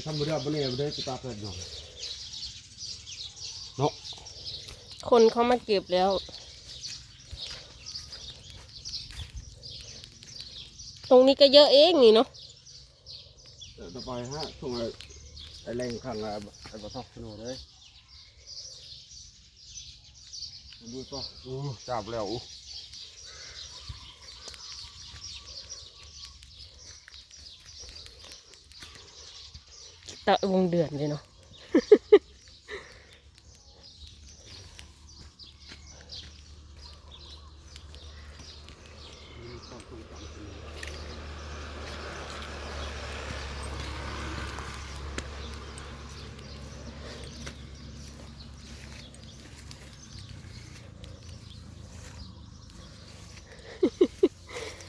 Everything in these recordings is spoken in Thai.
จะทำเรื่องบ่เนี่ยบ่ได้ไปตาเพิ่นเนาะเนาะคนเขามาเก็บแล้ว ตรงนี้ก็เยอะเองนี่เนาะเออต่อไปฮะช่วงไอ้ไอ้แรงข้างไอ้บ่ไอ้บ่ทอกสนุเลยดูต่ออู้จับแล้วอู้ะวงเดือนเลยเนาะ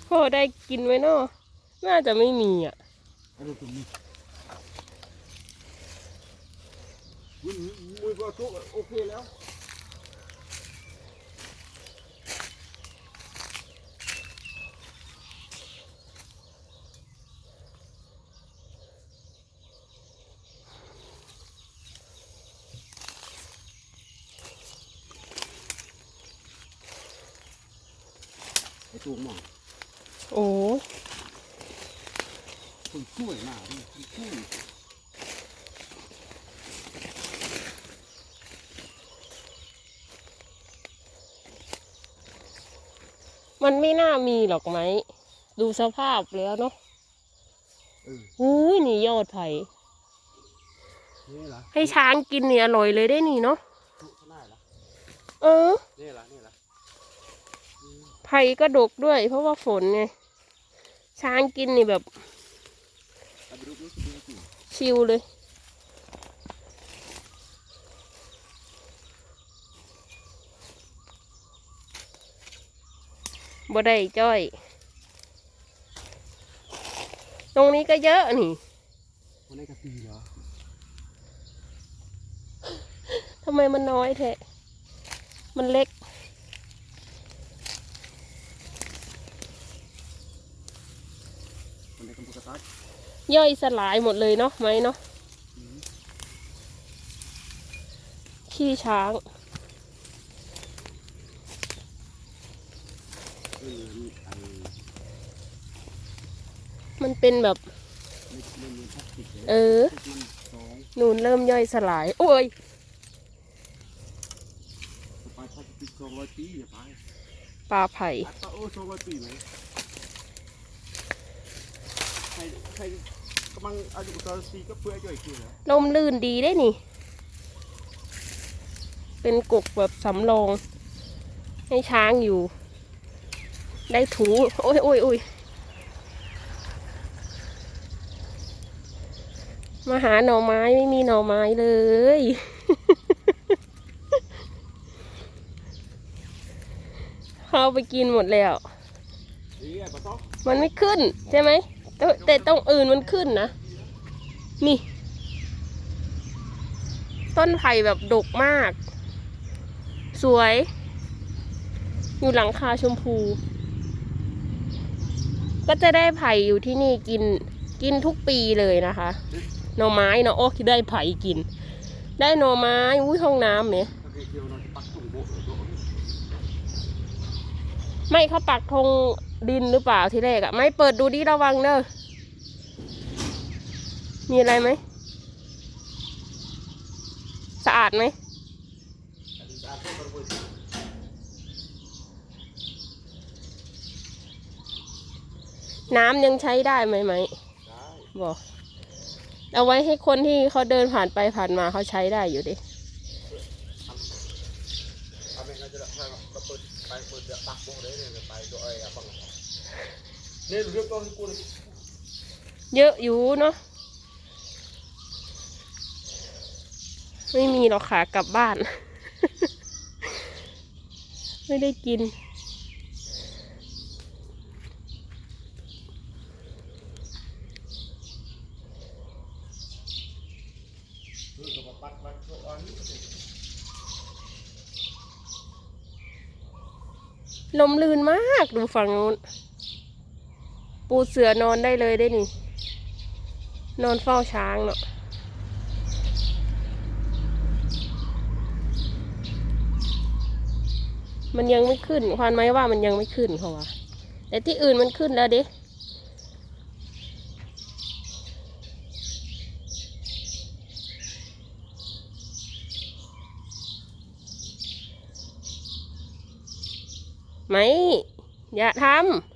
พ่อได้กินไหมเนาะน่าจะไม่มีอะ ไอ้ดูตรงนี้ มือมือก็ทุกโอเคแล้วไอ้ตัวหมองโอ้ยคนช่วยมากเลยคนช่วย มันไม่น่ามีหรอกไหม ดูสภาพแล้วเนาะเอออุ้ยนี่ยอดไผ่นี่ล่ะให้ช้างกินเนี่ยอร่อยเลยได้นี่เนาะทุกหน้าล่ะเออนี่ล่ะนี่ล่ะไผ่ก็ดกด้วย เพราะว่าฝนไง ช้างกินนี่แบบเอาไปดูดูดูดูชิวเลย บ่ได้จ้อย ตรงนี้ก็เยอะนี่คนนี้กะตีเหรอทำไมมันน้อยแท้มันเล็กคนนี้กำลังกระตักย่อยสลายหมดเลยเนาะไหมเนาะขี้ช้าง เออนี่ไอ้ มันเป็นแบบไม่ไม่มีพลาสติกเลยเออมันสองนูนเริ่มย่อยสลาย โอ้ยไปพลาสติกสองร้อยปีอย่าไปปลาไผ่อัตราโอ้สองร้อยปีไหมใครใครกำลังอายุสองร้อยปีก็เพื่อย่อยขึ้นแล้วลมลื่นดีได้นี่ เป็นกกแบบสำรองให้ช้างอยู่ ได้ถู โอ้ยโอ้ยโอ้ยมาหาหน่อไม้ไม่มีหน่อไม้เลย เขาเอาไปกินหมดแล้ว มันไม่ขึ้นใช่ไหมแต่แต่ตรงอื่นมันขึ้นนะ นี่ ต้นไผ่แบบดกมาก สวย อยู่หลังคาชมพู ก็จะได้ไผ่อยู่ที่นี่กินกินทุกปีเลยนะคะหน่อไม้เนาะโอ้ได้ไผ่กิน ได้หน่อไม้อุ้ยห้องน้ำเนี่ยไม่เขาปักธงดินหรือเปล่าที่แรกอะไม่เปิดดูดิระวังเนอะมีอะไรไหม สะอาดไหม น้ำยังใช้ได้ไหมไหมได้บอกเอาไว้ให้คนที่เขาเดินผ่านไปผ่านมาเขาใช้ได้อยู่ดิเยไปโดยไอ้ปังนี่เรื่องต้นกูเยอะอยู่เนาะไม่มีหรอกค่ะกลับบ้าน ไม่ได้กิน ลมลื่นมากดูฝั่งนู้น ปูเสือนอนได้เลยได้นี่ นอนเฝ้าช้างเนาะมันยังไม่ขึ้นควานไหมว่ามันยังไม่ขึ้นเขาวะแต่ที่อื่นมันขึ้นแล้วเด้ ไหมอย่าทำ